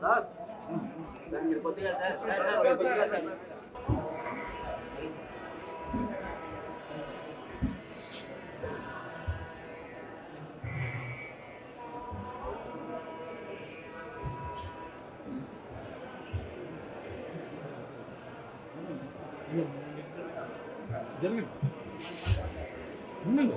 Sir sir మీరు కొద్దిగా sir sir sir మీరు కొద్దిగా సార్ జరగండి ఉండండి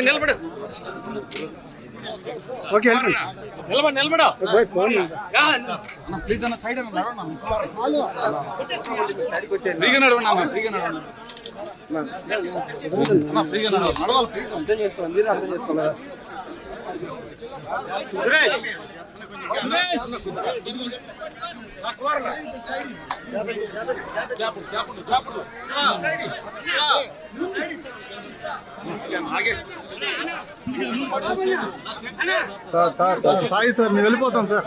నిలబడు ఓకే నిలబడు ప్లీజ్ అన్న సైడ్ ఫ్రీగా ఫ్రీగా ఫ్రీగా నడవాలి నడవాలి ప్లీజ్ అర్థం మీరు అర్థం చేసుకోవాలి Suresh Suresh sir sir sir. Sai sir మేము వెళ్ళిపోతాం సార్.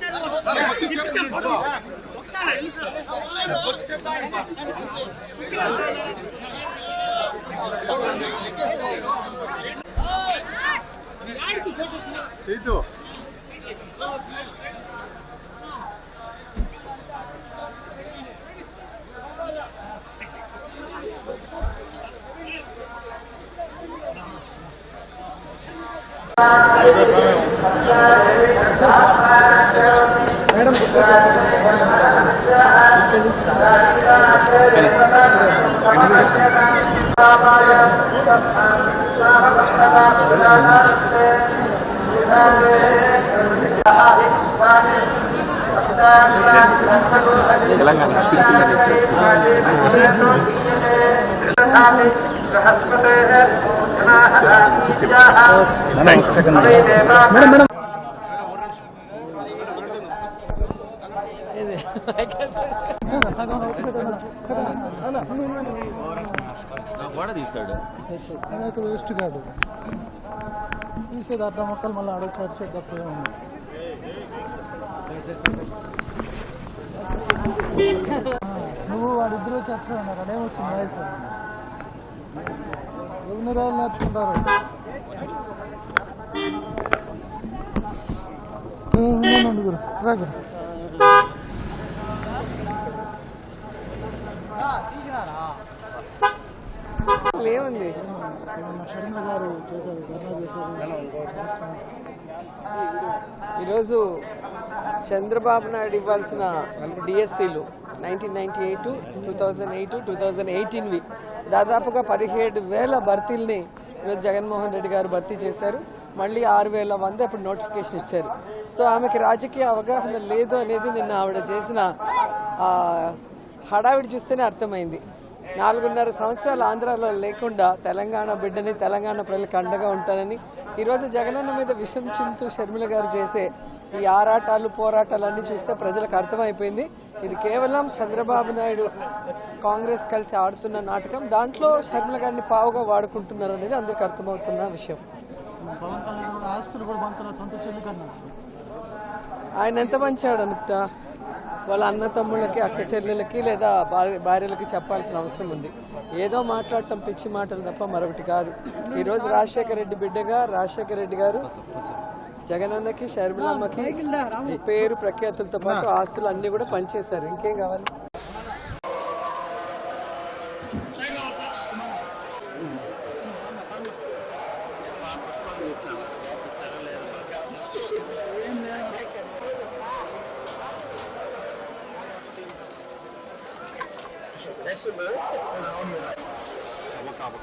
వెళ్ళిపోతాం ఉండు. ఒక నిమిషం. ఒక నిమిషం ఉండండి. సురేష్ చైతు నాకు వేస్ట్ కాదు. తీసేది అర్ధ మొక్కలు మళ్ళీ అడుగు ఖర్చు తప్పే నువ్వు వాడిద్దరూ చర్చలు అన్నారు అదే వస్తుంది వాయిస్ ఎన్ని రోజులు నేర్చుకుంటారు? ఉండు గురు లేవుంది గారు చేశారు చేశారు ఈరోజు చంద్రబాబు నాయుడు ఇవ్వాల్సిన డిఎస్సీలు nineteen ninety eight two thousand eight two thousand ఎయిటీన్వి దాదాపుగా పదిహేడు వేల భర్తీల్ని ఈరోజు జగన్మోహన్ రెడ్డి గారు భర్తీ చేశారు. మళ్ళీ ఆరు వేల మంది అప్పుడు నోటిఫికేషన్ ఇచ్చారు. సో ఆమెకి రాజకీయ అవగాహన లేదు అనేది నిన్న ఆవిడ చేసిన హడావిడి చూస్తేనే అర్థమైంది. నాలుగున్నర సంవత్సరాలు ఆంధ్రాలో లేకుండా తెలంగాణ బిడ్డని తెలంగాణ ప్రజలకు అండగా ఉంటానని ఈరోజు జగనన్న మీద విషం చింతూ షర్మిల గారు చేసే ఈ ఆరాటాలు పోరాటాలు అన్నీ చూస్తే ప్రజలకు అర్థమైపోయింది. ఇది కేవలం చంద్రబాబు నాయుడు కాంగ్రెస్ కలిసి ఆడుతున్న నాటకం. దాంట్లో షర్మిల గారిని పావుగా వాడుకుంటున్నారు అనేది అందరికీ అర్థమవుతున్న విషయం. ఆయన ఎంత మంచాడు అనుకుంట? వాళ్ళ అన్న తమ్ముళ్ళకి అక్క చెల్లెలకి లేదా భార్య- భార్యలకి చెప్పాల్సిన అవసరం ఉంది. ఏదో మాట్లాడటం పిచ్చి మాటలు తప్ప మరొకటి కాదు. ఈరోజు రాజశేఖర రెడ్డి బిడ్డగా రాజశేఖర రెడ్డి గారు జగనన్నకి షర్మిలమ్మకి పేరు ప్రఖ్యాతులతో పాటు ఆస్తులు అన్ని కూడా పనిచేశారు ఇంకేం కావాలి? Hesselen en dan Wat gaat het?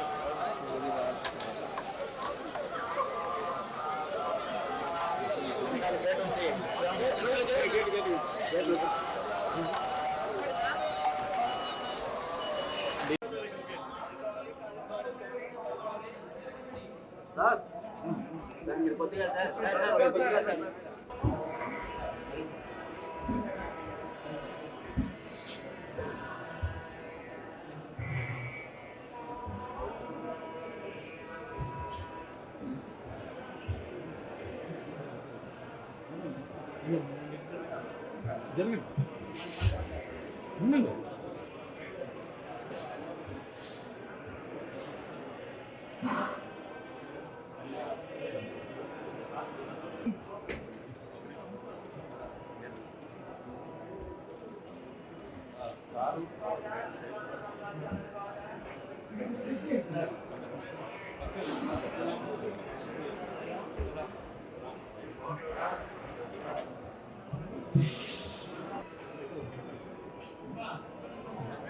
Sir sir మీరు కొద్దిగా సార్ సార్ సార్ మీరు కొద్దిగా సార్ うん。